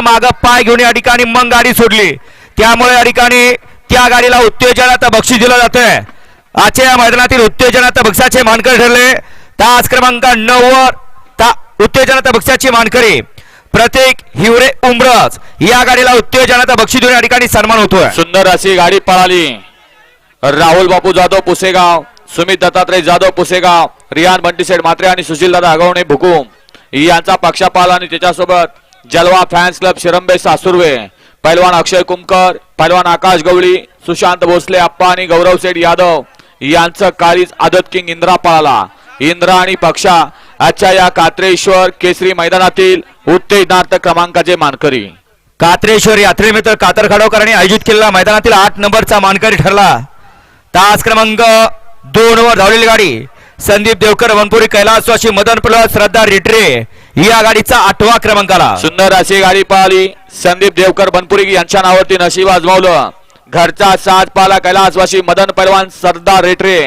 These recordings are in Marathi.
त्यानं माग पाय घेऊन या ठिकाणी मग गाडी सोडली. त्यामुळे या ठिकाणी त्या गाडीला उत्तेजनाचं बक्षीस दिलं जात आहे आजच्या या मैदानातील उत्तेजनाचं बक्षाचे मानकरी ठरले. तास क्रमांक नऊ वर ता उत्तेजनाचं बक्षाची मानकरी प्रत्येक हिवरे उमरस या गाडीला उत्तेजनाचा बक्षीस देऊन या ठिकाणी सन्मान होतोय. सुंदर अशी गाडी पळाली. राहुल बापू जाधव पुसेगाव सुमित दत्तात्रय जाधव पुसेगाव रियान बंटीसेठ मात्रे आणि सुशील दादा अगवणे भुकुम यांचा पक्षापाल आणि त्याच्यासोबत जलवा फॅन्स क्लब शिरंबे सासुर्वे. पैलवान अक्षय कुमकर पैलवान आकाश गवळी सुशांत भोसले अप्पा आणि गौरव सेठ यादव यांचं कालीच आदत किंग इंद्रा पळाला. इंद्रा आणि पक्षा आजच्या या कात्रेश्वर केसरी मैदानातील उत्तेजनार्थ क्रमांकाचे मानकरी. कात्रेश्वर यात्रेमित्र कातर खडवकरांनी आयोजित केलेला मैदानातील आठ नंबरचा मानकरी ठरला. तास क्रमांक दोन वर धावलेली गाडी. संदीप देवकर वनपुरी कैलासवासी मदन प्लस श्रद्धा रिटरे या गाडीचा आठवा क्रमांक आला सुंदर अशी गाडी पळाली संदीप देवकर बनपुरी यांच्या नावावरती नशीब आजमावलं. घरचा साज पाला कैलासवासी मदन पैलवान सरदार रेटरे.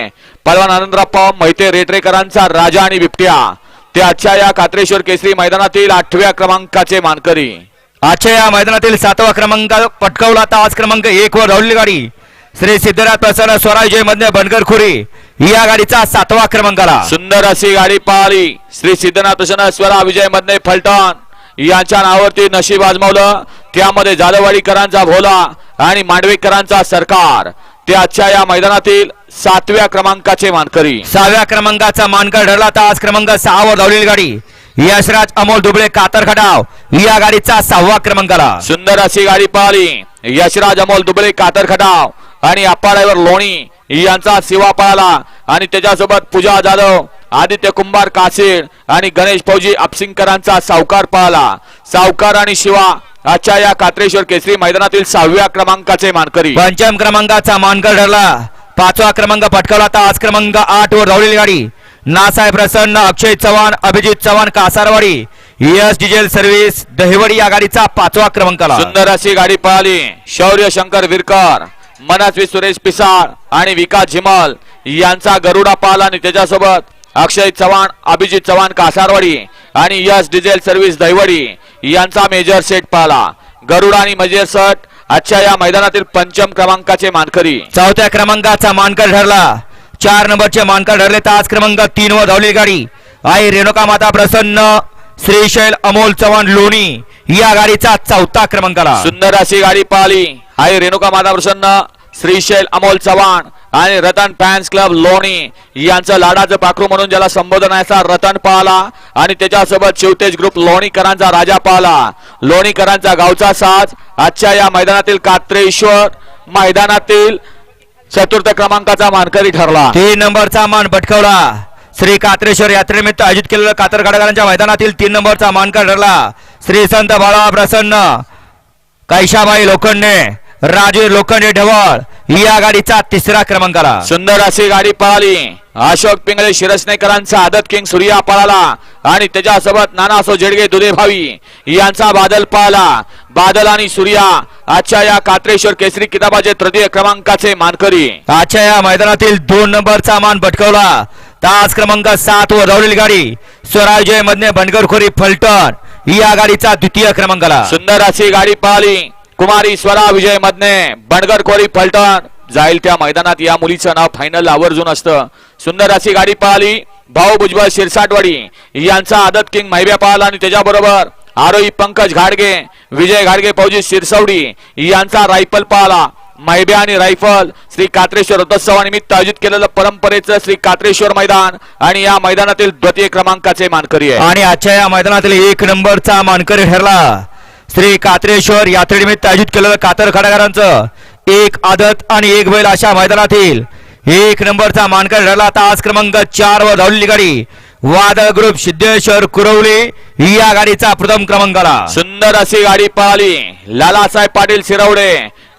पैलवान आनंदराप्पा मोहिते रेटरेकरांचा राजा आणि बिबट्या. ते आजच्या या कात्रेश्वर केसरी मैदानातील आठव्या क्रमांकाचे मानकरी. आजच्या या मैदानातील सातवा क्रमांक पटकावला तास क्रमांक एक वर धावलेली गाडी. श्री सिद्धनाथ प्रसन्न स्वराजय मधने बनकर खुरी या गाडीचा सातवा क्रमांक आला सुंदर अशी गाडी पळाली श्री सिद्धनाथ प्रसन्न स्वरा विजय मधने फलटण. यांच्या नावावरती नशीब आजमावलं. त्यामध्ये जाधववाडीकरांचा भोला आणि मांडवेकरांचा सरकार. ते आजच्या या मैदानातील सातव्या क्रमांकाचे मानकरी. सहाव्या क्रमांकाचा मानकर ठरला तास क्रमांक सहा वर धावलेली गाडी. यशराज अमोल दुबळे कातर खटाव. या गाडीचा सहावा क्रमांक आला सुंदर अशी गाडी पळाली यशराज अमोल दुबळे कातर खटाव. आणि अप्पाड्यावर लोणी. यांचा शिवा पळाला. आणि त्याच्यासोबत पूजा जाधव आदित्य कुंभार काशीड आणि गणेश फौजी अपसिंगकरांचा सावकार पळाला. सावकार आणि शिवा आजच्या या कात्रेश्वर केसरी मैदानातील सहाव्या क्रमांकाचे मानकरी. पंचम क्रमांकाचा मानकर ठरला. पाचवा क्रमांक पटकावला तास क्रमांक आठ वर धावलेली गाडी. नासाहेब प्रसन्न अक्षय चव्हाण अभिजित चव्हाण कासारवाडी यस डिझेल सर्व्हिस दहिवडी या गाडीचा पाचवा क्रमांक आला. सुंदर अशी गाडी पळाली. शौर्य शंकर विरकर. मनस्वी सुरेश पिसाळ आणि विकास झिमल यांचा गरुडा पाला आणि त्याच्यासोबत अक्षय चव्हाण अभिजित चव्हाण कासारवाडी आणि यश डिझेल सर्व्हिस दहिवडी यांचा मेजर सेट पाला. गरुडा आणि मेजर सेट आजच्या या मैदानातील पंचम क्रमांकाचे मानकरी. चौथ्या क्रमांकाचा मानकर ठरला. चार नंबरचे मानकर ठरले तास क्रमांक तीन व धावली गाडी. आई रेणुका माता प्रसन्न श्रीशैल अमोल चव्हाण लोणी. या गाडीचा चौथा क्रमांक आला. सुंदर अशी गाडी पळाली आई रेणुका माता प्रसन्न श्रीशैल अमोल चव्हाण आणि रतन फॅन्स क्लब लोणी. यांचं लाडाचं पाखरू म्हणून ज्याला संबोधन आहे रतन पाहला आणि त्याच्यासोबत शिवतेज ग्रुप लोणीकरांचा राजा पाहला. लोणीकरांचा गावचा साज आजच्या या मैदानातील कात्रेश्वर मैदानातील चतुर्थ क्रमांकाचा मानकरी ठरला. तीन नंबरचा मान पटकावला श्री कात्रेश्वर यात्रेनिमित्त आयोजित केलेल्या कातर मैदानातील तीन नंबरचा मानकर ठरला. श्री संत बाळा प्रसन्न. कैशाबाई लोखंडे राजे लोखंडे ढवळ या गाडीचा तिसरा क्रमांक आला सुंदर अशी गाडी पळाली. अशोक पिंगळे शिरसनेकरांचा आदत किंग सूर्या पळाला आणि त्याच्यासोबत नानासो जेडगे दुधे भावी यांचा बादल पळाला. बादल आणि सूर्या आजच्या या कात्रेश्वर केसरी किताबाचे तृतीय क्रमांकाचे मानकरी. आजच्या या मैदानातील दोन नंबरचा मान पटकावला तास क्रमांक सात वर धावलेली गाडी स्वराजय मधने बनगरखोरी फलटण. या गाडीचा द्वितीय क्रमांक आला सुंदर अशी गाडी पळाली कुमारी स्वरा विजय मधने बंडगर कोरी फलटण. जाईल त्या मैदानात या मुलीचं नाव फायनल आवर्जून असतं. सुंदर अशी गाडी पळाली भाऊ भुजबळ शिरसाटवाडी यांचा आदत किंग मैब्या पाळला आणि त्याच्याबरोबर आरोही पंकज घाडगे विजय घाडगे फौजी शिरसवडी यांचा रायफल पळाला मैब्या आणि रायफल. श्री कात्रेश्वर रथोत्सवानिमित्त आयोजित केलेलं परंपरेचं श्री कात्रेश्वर मैदान आणि या मैदानातील द्वितीय क्रमांकाचे मानकरी आहे आणि आजच्या या मैदानातील एक नंबरचा मानकरी ठरला. श्री कात्रेश्वर यात्रेनिमित्त आयोजित केलेलं कातर खडागारांचं एक आदत आणि एक बैल अशा मैदानातील एक नंबरचा मानकरी ठरला. तास क्रमांक चार वर धावलेली गाडी वादळ ग्रुप सिद्धेश्वर कुरवली या गाडीचा प्रथम क्रमांक आला सुंदर अशी गाडी पळाली. लालासाहेब पाटील शिरवडे.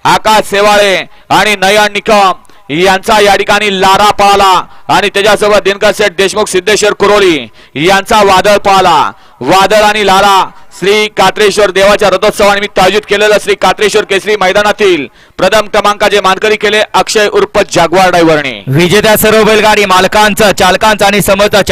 आकाश सेवाळे आणि नयन निकम यांचा या ठिकाणी लारा पळाला आणि त्याच्यासोबत दिनकर शेठ देशमुख सिद्धेश्वर कुरोली यांचा वादळ पळाला वादळ आणि लारा श्री कात्रेश्वर देवाच्या रथोत्सवानिमित्त आयोजित केलेलं श्री कात्रेश्वर केसरी मैदानातील प्रथम क्रमांकाचे मानकरी केले अक्षय उर्फ जागवार ड्रायव्हरने विजेत्या सर्व बैलगाडी मालकांचं चालकांचं आणि समोरचा